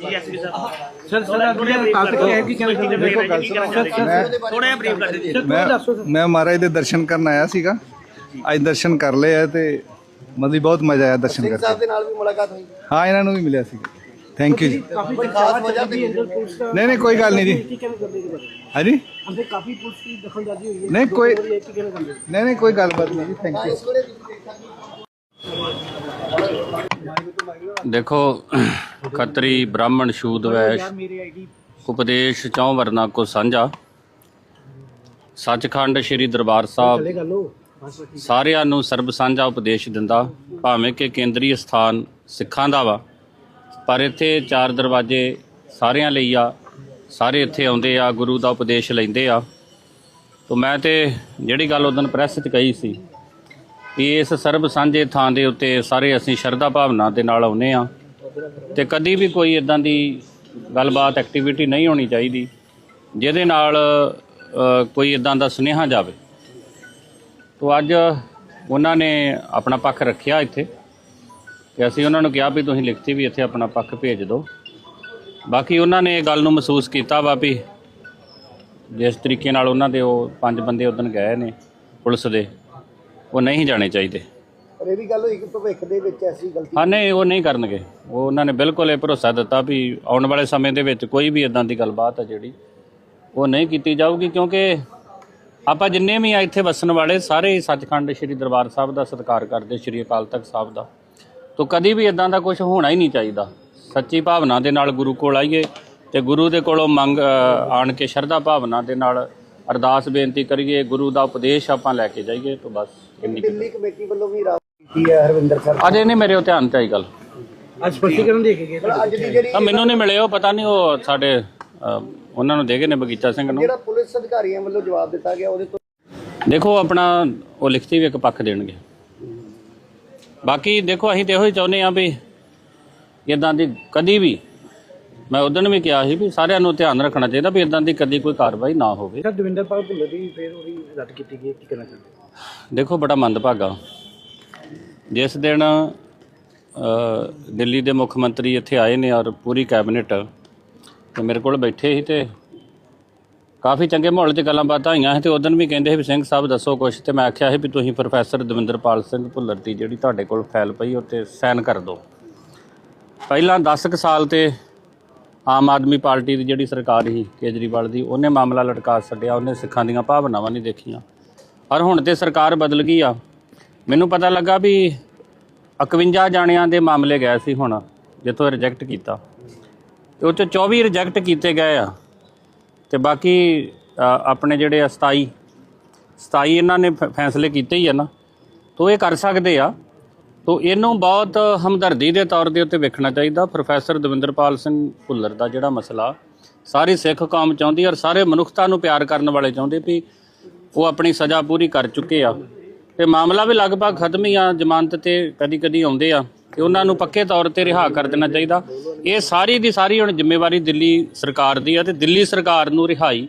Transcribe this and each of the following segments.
DSP ਸਾਹਿਬ sir sir ਅੱਗੇ ਕਾਲ ਤੱਕ ਹੈ ਕਿ ਕਹਿੰਦੇ ਦੇਖੋ ਗੱਲ ਥੋੜਾ ਜਿਹਾ ਬਰੀਫ ਕਰ ਦਿਓ। ਮੈਂ ਮੈਂ ਮਹਾਰਾਜ ਦੇ ਦਰਸ਼ਨ ਕਰਨ ਆਇਆ ਸੀਗਾ। ਅੱਜ ਦਰਸ਼ਨ ਕਰ ਲਏ ਆ ਤੇ ਮਤਲਬ ਬਹੁਤ ਮਜ਼ਾ ਆਇਆ ਦਰਸ਼ਨ ਕਰਕੇ ਸਾਹਿਬ ਦੇ ਨਾਲ ਵੀ ਮੁਲਾਕਾਤ ਹੋਈ। ਹਾਂ ਇਹਨਾਂ ਨੂੰ ਵੀ ਮਿਲਿਆ ਸੀ। ਥੈਂਕ ਯੂ ਜੀ। ਕਾਫੀ ਕੋਈ ਖਾਸ ਵਜ੍ਹਾ ਤੇ ਨਹੀਂ ਨਹੀਂ ਕੋਈ ਗੱਲ ਨਹੀਂ ਜੀ। ਹਾਂਜੀ? ਅੰਦਰ ਕਾਫੀ ਪੁਲਿਸ ਦੀ ਦਖਲਅੰਦਾਜ਼ੀ ਹੋਈ ਹੈ। ਨਹੀਂ ਕੋਈ ਨਹੀਂ ਨਹੀਂ ਕੋਈ ਗੱਲਬਾਤ ਨਹੀਂ ਜੀ। ਥੈਂਕ ਯੂ ਦੇਖੋ, ਖੱਤਰੀ ਬ੍ਰਾਹਮਣ ਸ਼ੂਦ ਵੈਸ਼, ਉਪਦੇਸ਼ ਚੌਂ ਵਰਨਾ ਕੋ ਸਾਂਝਾ। ਸੱਚਖੰਡ ਸ੍ਰੀ ਦਰਬਾਰ ਸਾਹਿਬ ਸਾਰਿਆਂ ਨੂੰ ਸਰਬ ਸਾਂਝਾ ਉਪਦੇਸ਼ ਦਿੰਦਾ, ਭਾਵੇਂ ਕਿ ਕੇਂਦਰੀ ਸਥਾਨ ਸਿੱਖਾਂ ਦਾ ਵਾ, ਪਰ ਇੱਥੇ ਚਾਰ ਦਰਵਾਜ਼ੇ ਸਾਰਿਆਂ ਲਈ ਆ, ਸਾਰੇ ਇੱਥੇ ਆਉਂਦੇ ਆ, ਗੁਰੂ ਦਾ ਉਪਦੇਸ਼ ਲੈਂਦੇ ਆ। ਤੋਂ ਮੈਂ ਤੇ ਜਿਹੜੀ ਗੱਲ ਉਦੋਂ ਪ੍ਰੈਸ 'ਚ ਕਹੀ ਸੀ ਇਸ ਸਰਬ ਸਾਂਝੇ ਥਾਂ ਦੇ ਉੱਤੇ ਸਾਰੇ ਅਸੀਂ ਸ਼ਰਧਾ ਭਾਵਨਾ ਦੇ ਨਾਲ ਆਉਨੇ ਆ ਤੇ ਕਦੀ ਵੀ ਕੋਈ ਇਦਾਂ ਦੀ ਗੱਲਬਾਤ ਐਕਟੀਵਿਟੀ ਨਹੀਂ ਹੋਣੀ ਚਾਹੀਦੀ, ਜਿਹਦੇ ਨਾਲ ਕੋਈ ਇਦਾਂ ਦਾ ਸੁਨੇਹਾ ਜਾਵੇ। ਤੋ ਅੱਜ ਉਹਨਾਂ ਨੇ ਆਪਣਾ ਪੱਖ ਰੱਖਿਆ ਇੱਥੇ ਤੇ ਅਸੀਂ ਉਹਨਾਂ ਨੂੰ ਕਿਹਾ ਵੀ ਤੁਸੀਂ ਲਿਖਤੀ ਵੀ ਇੱਥੇ ਆਪਣਾ ਪੱਖ ਭੇਜ ਦਿਓ। ਬਾਕੀ ਉਹਨਾਂ ਨੇ ਇਹ ਗੱਲ ਨੂੰ ਮਹਿਸੂਸ ਕੀਤਾ ਵਾ ਵੀ ਜਿਸ ਤਰੀਕੇ ਨਾਲ ਉਹਨਾਂ ਦੇ ਉਹ ਪੰਜ ਬੰਦੇ ਉਦੋਂ ਗਏ ਨੇ ਪੁਲਿਸ ਦੇ। ਉਹ ਨਹੀਂ ਜਾਣੇ ਚਾਹੀਦੇ। ਪਰ ਇਹ ਵੀ ਗੱਲ ਹੋਈ ਕਿ ਭਵਿੱਖ ਦੇ ਵਿੱਚ ਐਸੀ ਗਲਤੀ ਹਾਂ ਨਹੀਂ ਉਹ ਨਹੀਂ ਕਰਨਗੇ। ਉਹ ਉਹਨਾਂ ਨੇ ਬਿਲਕੁਲ ਇਹ ਭਰੋਸਾ ਦਿੱਤਾ ਵੀ ਆਉਣ ਵਾਲੇ ਸਮੇਂ ਦੇ ਵਿੱਚ ਕੋਈ ਵੀ ਇਦਾਂ ਦੀ ਗੱਲਬਾਤ ਹੈ ਜਿਹੜੀ ਉਹ ਨਹੀਂ ਕੀਤੀ ਜਾਊਗੀ ਕਿਉਂਕਿ ਆਪਾਂ ਜਿੰਨੇ ਵੀ ਆ ਇੱਥੇ ਵਸਣ ਵਾਲੇ ਸਾਰੇ ਹੀ ਸੱਚਖੰਡ ਸ੍ਰੀ ਦਰਬਾਰ ਸਾਹਿਬ ਦਾ ਸਤਿਕਾਰ ਕਰਦੇ ਸ੍ਰੀ ਅਕਾਲ ਤਖਤ ਸਾਹਿਬ ਦਾ। ਤੋਂ ਕਦੀ ਵੀ ਇਦਾਂ ਦਾ ਕੁਝ ਹੋਣਾ ਹੀ ਨਹੀਂ ਚਾਹੀਦਾ। ਸੱਚੀ ਭਾਵਨਾ ਦੇ ਨਾਲ ਗੁਰੂ ਕੋਲ ਆਈਏ ਤੇ ਗੁਰੂ ਦੇ ਕੋਲੋਂ ਮੰਗ ਆਣ ਕੇ ਸ਼ਰਧਾ ਭਾਵਨਾ ਦੇ ਨਾਲ ਅਰਦਾਸ ਬੇਨਤੀ ਕਰੀਏ ਗੁਰੂ ਦਾ ਉਪਦੇਸ਼ ਆਪਾਂ ਲੈ ਕੇ ਜਾਈਏ ਤੋਂ ਬਸ ਇੰਨੀ ਕੁ ਦਿੱਲੀ ਕਮੇਟੀ ਵੱਲੋਂ ਵੀ ਰਾਹ ਕੀਤੀ ਹੈ ਹਰਵਿੰਦਰ ਸਰ। ਅਜੇ ਨਹੀਂ ਮੇਰੇ ਉਹ ਧਿਆਨ ਚ ਆਈ ਗੱਲ। ਅੱਜ ਸਪਸ਼ਟੀਕਰਨ ਦੇ ਕੇ ਗਏ ਪਰ ਅੱਜ ਦੀ ਜਿਹੜੀ ਆ ਮੈਨੂੰ ਨਹੀਂ ਮਿਲੇ ਉਹ ਪਤਾ ਨਹੀਂ ਉਹ ਸਾਡੇ ਉਹਨਾਂ ਨੂੰ ਦੇ ਗਏ ਨੇ ਬਗੀਚਾ ਸਿੰਘ ਨੂੰ। ਜਿਹੜਾ ਪੁਲਿਸ ਅਧਿਕਾਰੀਆਂ ਵੱਲੋਂ ਜਵਾਬ ਦਿੱਤਾ ਗਿਆ ਉਹਦੇ ਤੋਂ ਦੇਖੋ ਆਪਣਾ ਉਹ ਲਿਖਤੀ ਵੀ ਇੱਕ ਪੱਖ ਦੇਣਗੇ। ਬਾਕੀ ਦੇਖੋ ਅਸੀਂ ਤੇ ਇਹੋ ਹੀ ਚਾਹੁੰਦੇ ਆ ਵੀ ਇਦਾਂ ਦੀ ਕਦੀ ਵੀ ਮੈਂ ਉਦੋਂ ਵੀ ਕਿਹਾ ਸੀ ਵੀ ਸਾਰਿਆਂ ਨੂੰ ਧਿਆਨ ਰੱਖਣਾ ਚਾਹੀਦਾ ਵੀ ਇਦਾਂ ਦੀ ਕਦੀ ਕੋਈ ਕਾਰਵਾਈ ਨਾ ਹੋਵੇ। ਸਰ ਦਵਿੰਦਰਪਾਲ ਭੁੱਲਰ ਦੀ ਫੇਰ ਉਹਦੀ ਰੱਦ ਕੀਤੀ ਗਈ ਕੀ ਕਹਿਣਾ ਚਾਹੁੰਦੇ ਦੇਖੋ ਬੜਾ ਮੰਦਭਾਗਾ। ਜਿਸ ਦਿਨ ਅ, ਦਿੱਲੀ ਦੇ ਮੁੱਖ ਮੰਤਰੀ ਇੱਥੇ ਆਏ ਨੇ ਔਰ ਪੂਰੀ ਕੈਬਨਿਟ ਤੇ ਮੇਰੇ ਕੋਲ ਬੈਠੇ ਸੀ ਤੇ ਕਾਫੀ ਚੰਗੇ ਮਾਹੌਲ 'ਚ ਗੱਲਾਂ ਬਾਤਾਂ ਹੋਈਆਂ ਸੀ ਤੇ ਉਦੋਂ ਵੀ ਕਹਿੰਦੇ ਸੀ ਵੀ ਸਿੰਘ ਸਾਹਿਬ ਦੱਸੋ ਕੁਛ ਤੇ ਮੈਂ ਆਖਿਆ ਸੀ ਵੀ ਤੁਸੀਂ ਪ੍ਰੋਫੈਸਰ ਦਵਿੰਦਰਪਾਲ ਸਿੰਘ ਭੁੱਲਰ ਦੀ ਜਿਹੜੀ ਤੁਹਾਡੇ ਕੋਲ ਫਾਈਲ ਪਈ ਉੱਤੇ ਸਾਈਨ ਕਰ ਦਿਓ। ਪਹਿਲਾਂ 10 ਕੁ ਸਾਲ ਤੇ ਆਮ ਆਦਮੀ ਪਾਰਟੀ ਦੀ ਜਿਹੜੀ ਸਰਕਾਰ ਸੀ, ਕੇਜਰੀਵਾਲ ਦੀ, ਉਹਨੇ ਮਾਮਲਾ ਲਟਕਾ ਛੱਡਿਆ, ਉਹਨੇ ਸਿੱਖਾਂ ਦੀਆਂ ਭਾਵਨਾਵਾਂ ਨਹੀਂ ਦੇਖੀਆਂ। ਪਰ ਹੁਣ ਤੇ ਸਰਕਾਰ ਬਦਲ ਗਈ ਆ। ਮੈਨੂੰ ਪਤਾ ਲੱਗਾ ਵੀ 51 ਜਾਣਿਆਂ ਦੇ ਮਾਮਲੇ ਗਏ ਸੀ ਹੁਣ, ਜਿੱਥੋਂ ਰਿਜੈਕਟ ਕੀਤਾ। ਤੇ ਉਹ 'ਚੋਂ 24 ਰਿਜੈਕਟ ਕੀਤੇ ਗਏ ਆ। ਤੇ ਬਾਕੀ ਆਪਣੇ ਜਿਹੜੇ ਆ 27 27 ਇਹਨਾਂ ਨੇ ਫ- ਫੈਸਲੇ ਕੀਤੇ ਹੀ ਆ ਨਾ। ਤੋ ਇਹ ਕਰ ਸਕਦੇ ਆ। ਸੋ ਇਹਨੂੰ ਬਹੁਤ ਹਮਦਰਦੀ ਦੇ ਤੌਰ ਦੇ ਉੱਤੇ ਵੇਖਣਾ ਚਾਹੀਦਾ। ਪ੍ਰੋਫੈਸਰ ਦਵਿੰਦਰਪਾਲ ਸਿੰਘ ਭੁੱਲਰ ਦਾ ਜਿਹੜਾ ਮਸਲਾ, ਸਾਰੀ ਸਿੱਖ ਕੌਮ ਚਾਹੁੰਦੀ ਔਰ ਸਾਰੇ ਮਨੁੱਖਤਾ ਨੂੰ ਪਿਆਰ ਕਰਨ ਵਾਲੇ ਚਾਹੁੰਦੇ ਵੀ ਉਹ ਆਪਣੀ ਸਜ਼ਾ ਪੂਰੀ ਕਰ ਚੁੱਕੇ ਆ। ਤੇ ਮਾਮਲਾ ਵੀ ਲਗਭਗ ਖਤਮ ਹੀ ਆ, ਜ਼ਮਾਨਤ ਤੇ ਕਦੀ ਕਦੀ ਆਉਂਦੇ ਆ। ਤੇ ਉਹਨਾਂ ਨੂੰ ਪੱਕੇ ਤੌਰ ਤੇ ਰਿਹਾ ਕਰ ਦੇਣਾ ਚਾਹੀਦਾ। ਇਹ ਸਾਰੀ ਦੀ ਸਾਰੀ ਹੁਣ ਜ਼ਿੰਮੇਵਾਰੀ ਦਿੱਲੀ ਸਰਕਾਰ ਦੀ ਆ ਤੇ ਦਿੱਲੀ ਸਰਕਾਰ ਨੂੰ ਰਿਹਾਈ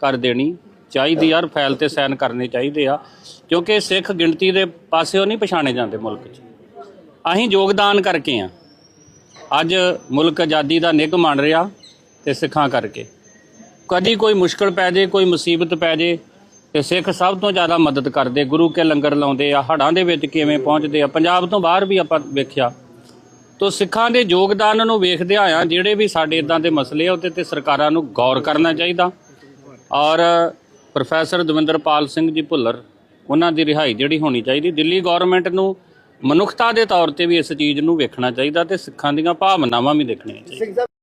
ਕਰ ਦੇਣੀ ਚਾਹੀਦੀ ਆ ਔਰ ਫਾਈਲ ਤੇ ਸਾਈਨ ਕਰਨੇ ਚਾਹੀਦੇ ਆ। ਕਿਉਂਕਿ ਸਿੱਖ ਗਿਣਤੀ ਦੇ ਪਾਸਿਓਂ ਨਹੀਂ ਪਛਾਣੇ ਜਾਂਦੇ ਮੁਲਕ 'ਚ। ਅਸੀਂ ਯੋਗਦਾਨ ਕਰਕੇ ਆ। ਅੱਜ ਮੁਲਕ ਆਜ਼ਾਦੀ ਦਾ ਨਿੱਘ ਮੰਨ ਰਿਹਾ ਤੇ ਸਿੱਖਾਂ ਕਰਕੇ। ਕਦੀ ਕੋਈ ਮੁਸ਼ਕਲ ਪੈ ਜੇ, ਕੋਈ ਮੁਸੀਬਤ ਪੈ ਜੇ, ਤੇ ਸਿੱਖ ਸਭ ਤੋਂ ਜ਼ਿਆਦਾ ਮਦਦ ਕਰਦੇ। ਗੁਰੂ ਕੇ ਲੰਗਰ ਲਾਉਂਦੇ ਆ ਹੜਾਂ ਦੇ ਵਿੱਚ ਕਿਵੇਂ ਪਹੁੰਚਦੇ ਆ। ਪੰਜਾਬ ਤੋਂ ਬਾਹਰ ਵੀ ਆਪਾਂ ਵੇਖਿਆ। ਤੋ ਸਿੱਖਾਂ ਦੇ ਯੋਗਦਾਨ ਨੂੰ ਵੇਖਦੇ ਆਇਆ, ਜਿਹੜੇ ਵੀ ਸਾਡੇ ਇਦਾਂ ਦੇ ਮਸਲੇ ਆ, ਉਹਦੇ ਤੇ ਸਰਕਾਰਾਂ ਨੂੰ ਗੌਰ ਕਰਨਾ ਚਾਹੀਦਾ। ਔਰ ਪ੍ਰੋਫੈਸਰ ਦਵਿੰਦਰਪਾਲ ਸਿੰਘ ਜੀ ਭੁੱਲਰ, ਉਹਨਾਂ ਦੀ ਰਿਹਾਈ ਜਿਹੜੀ ਹੋਣੀ ਚਾਹੀਦੀ। ਦਿੱਲੀ ਗਵਰਨਮੈਂਟ ਨੂੰ ਮਨੁੱਖਤਾ ਦੇ ਤੌਰ ਤੇ ਵੀ ਇਸ ਚੀਜ਼ ਨੂੰ ਵੇਖਣਾ ਚਾਹੀਦਾ ਤੇ ਸਿੱਖਾਂ ਦੀਆਂ ਭਾਵਨਾਵਾਂ ਵੀ ਦੇਖਣੀਆਂ ਚਾਹੀਦੀਆਂ।